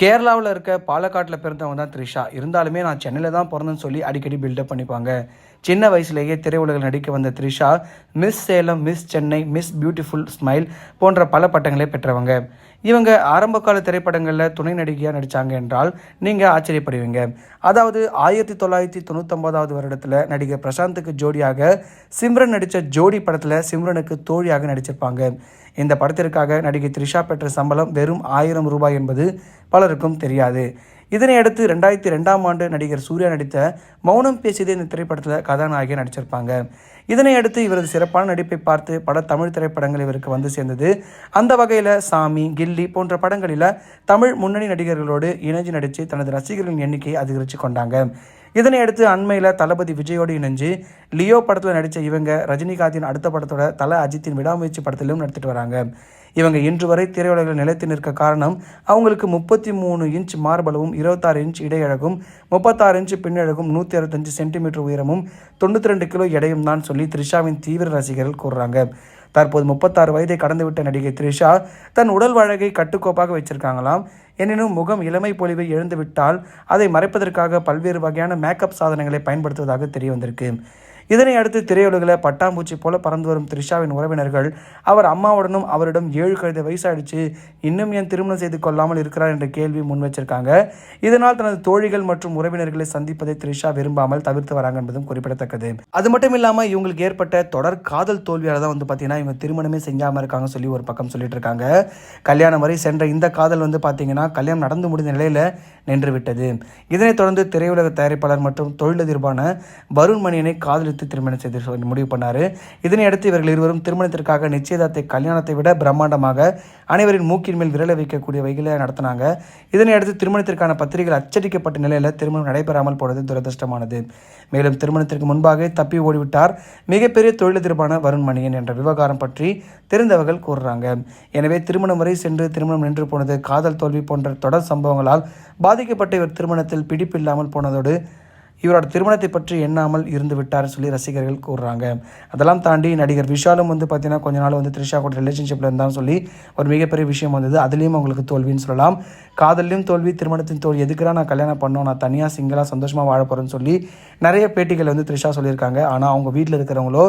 கேரளாவில் இருக்க பாலக்காட்டில் பிறந்தவங்க தான் த்ரிஷா. இருந்தாலுமே நான் சென்னையில் தான் பிறந்தேன்னு சொல்லி அடிக்கடி பில்டப் பண்ணிப்பாங்க. சின்ன வயசுலேயே திரையுலகில் நடிக்க வந்த Trisha miss Salem miss Chennai miss beautiful smile போன்ற பல பட்டங்களை பெற்றவங்க. இவங்க ஆரம்பகால திரைப்படங்களில் துணை நடிகையாக நடித்தாங்க என்றால் நீங்கள் ஆச்சரியப்படுவீங்க. அதாவது ஆயிரத்தி தொள்ளாயிரத்தி தொண்ணூத்தொம்பதாவது வருடத்தில் நடிகர் பிரசாந்துக்கு ஜோடியாக சிம்ரன் நடித்த ஜோடி படத்தில் சிம்ரனுக்கு தோழியாக நடிச்சிருப்பாங்க. இந்த படத்திற்காக நடிகை த்ரிஷா பெற்ற சம்பளம் வெறும் ஆயிரம் ரூபாய் என்பது பலருக்கும் தெரியாது. இதனையடுத்து ரெண்டாயிரத்தி ரெண்டாம் ஆண்டு நடிகர் சூர்யா நடித்த மௌனம் பேசியது இந்த திரைப்படத்தில் கதாநாயகன் நடிச்சிருப்பாங்க. இதனை அடுத்து இவரது சிறப்பான நடிப்பை பார்த்து பல தமிழ் திரைப்படங்கள் இவருக்கு வந்து சேர்ந்தது. அந்த வகையில் சாமி கில்லி போன்ற படங்களில் தமிழ் முன்னணி நடிகர்களோடு இணைஞ்சு நடித்து தனது ரசிகர்களின் எண்ணிக்கையை அதிகரித்து கொண்டாங்க. இதனை அடுத்து அண்மையில் தளபதி விஜயோடு இணைஞ்சு லியோ படத்தில் நடித்த இவங்க ரஜினிகாந்தின் அடுத்த படத்தோட தல அஜித்தின் விடாமுயற்சி படத்திலும் நடித்துட்டு வராங்க. இவங்க இன்று வரை திரையுலகில் நிலைத்து நிற்க காரணம் அவங்களுக்கு முப்பத்தி மூணு இன்ச் மார்பளவும் இருபத்தாறு இன்ச் இடையழகும் முப்பத்தாறு இன்ச் பின்னழகும் நூற்றி அறுபத்தஞ்சு சென்டிமீட்டர் உயரமும் தொண்ணூற்றி ரெண்டு கிலோ எடையும் தான் சொல்லி த்ரிஷாவின் தீவிர ரசிகர்கள் கூறுறாங்க. தற்போது முப்பத்தாறு வயதை கடந்துவிட்ட நடிகை த்ரிஷா தன் உடல் வழகை கட்டுக்கோப்பாக வச்சிருக்காங்களாம். எனினும் முகம் இளமை பொலிவை இழந்துவிட்டால் அதை மறைப்பதற்காக பல்வேறு வகையான மேக்கப் சாதனங்களை பயன்படுத்துவதாக தெரிய வந்திருக்கு இதனை அடுத்து திரையுலகில் பட்டாம்பூச்சி போல பறந்து வரும் த்ரிஷாவின் உறவினர்கள் அவர் அம்மாவுடனும் அவரிடம் ஏழு கழுத வயசாயிடுச்சு இன்னும் ஏன் திருமணம் செய்து கொள்ளாமல் இருக்கிறார் என்ற கேள்வி முன் வச்சிருக்காங்க இதனால் தனது தோழிகள் மற்றும் உறவினர்களை சந்திப்பதை த்ரிஷா விரும்பாமல் தவிர்த்து வராங்க என்பதும் குறிப்பிடத்தக்கது. அது மட்டும் இல்லாமல் இவங்களுக்கு ஏற்பட்ட தொடர் காதல் தோல்வியால் தான் வந்து பார்த்தீங்கன்னா இவங்க திருமணமே செஞ்சாமல் இருக்காங்க சொல்லி ஒரு பக்கம் சொல்லிட்டு இருக்காங்க. கல்யாணம் வரை சென்ற இந்த காதல் வந்து பார்த்தீங்கன்னா கல்யாணம் நடந்து முடிந்த நிலையில் நின்றுவிட்டது. இதனைத் தொடர்ந்து திரையுலக தயாரிப்பாளர் மற்றும் தொழிலதிர்பான வருண் மணியனை காதலித்து திருமணம் செய்து முடிவு பண்ணார். இதனையடுத்து இவர்கள் இருவரும் திருமணத்திற்காக நிச்சயதார்த்தை கல்யாணத்தை விட பிரம்மாண்டமாக அனைவரின் மூக்கின் மேல் விரலை வைக்கக்கூடிய வகையில் நடத்தினாங்க. இதனையடுத்து திருமணத்திற்கான பத்திரிகைகள் அச்சடிக்கப்பட்ட நிலையில் திருமணம் நடைபெறாமல் போனது துரதிருஷ்டமானது. மேலும் திருமணத்திற்கு முன்பாக தப்பி ஓடிவிட்டார் மிகப்பெரிய தொழிலதிர்பான வருண் மணியன் என்ற விவகாரம் பற்றி தெரிந்தவர்கள் கூறுறாங்க. எனவே திருமணம் வரை சென்று திருமணம் நின்று போனது காதல் தோல்வி போன்ற தொடர் சம்பவங்களால் பாதிக்கப்பட்ட இவர் திருமணத்தில் பிடிப்பில்லாமல் போனதோடு இவரோட திருமணத்தை பற்றி எண்ணாமல் இருந்து விட்டார்ன்னு சொல்லி ரசிகர்கள் கூறுறாங்க. அதெல்லாம் தாண்டி நடிகர் விஷாலும் வந்து பார்த்தீங்கன்னா கொஞ்ச நாள் வந்து த்ரிஷா கூட ரிலேஷன்ஷிப்பில் இருந்தாலும் சொல்லி ஒரு மிகப்பெரிய விஷயம் வந்தது. அதுலேயும் அவங்களுக்கு தோல்வின்னு சொல்லலாம். காதல்லையும் தோல்வி திருமணத்தின் தோல்வி எதுக்குறா நான் கல்யாணம் பண்ணோம்? நான் தனியாக சிங்கிளாக சந்தோஷமாக வாழ போகிறேன்னு சொல்லி நிறைய பேட்டிகள் வந்து த்ரிஷா சொல்லியிருக்காங்க. ஆனால் அவங்க வீட்டில் இருக்கிறவங்களோ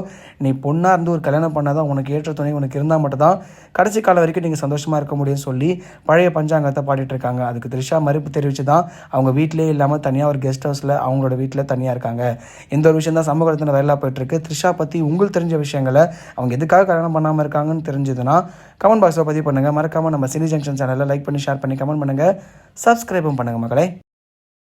நீ பொண்ணாக இருந்து ஒரு கல்யாணம் பண்ணால் தான் உனக்கு ஏற்ற துணை உனக்கு இருந்தால் மட்டும்தான் கடைசி காலம் வரைக்கும் நீங்கள் சந்தோஷமாக இருக்க முடியும்னு சொல்லி பழைய பஞ்சாங்கத்தை பாடிட்டு இருக்காங்க. அதுக்கு த்ரிஷா மறுப்பு தெரிவித்து தான் அவங்க வீட்டிலே இல்லாமல் தனியாக ஒரு கெஸ்ட் ஹவுஸில் அவங்களோட வீட்டில் தனியாக இருக்காங்க. இந்த ஒரு விஷயம் தான் சமூகத்தில் வைரலாக போயிட்டுருக்கு. த்ரிஷா பற்றி உங்களுக்கு தெரிஞ்ச விஷயங்களை அவங்க எதுக்காக கல்யாணம் பண்ணாமல் இருக்காங்கன்னு தெரிஞ்சதுன்னா கமெண்ட் பாக்ஸில் பதிவு பண்ணுங்கள் மறக்காமல் நம்ம சினி ஜங்ஷன் சேனலில் லைக் பண்ணி ஷேர் பண்ணி கமெண்ட் பண்ணுங்கள் சப்ஸ்கிரைபும் பண்ணுங்கள் மகளே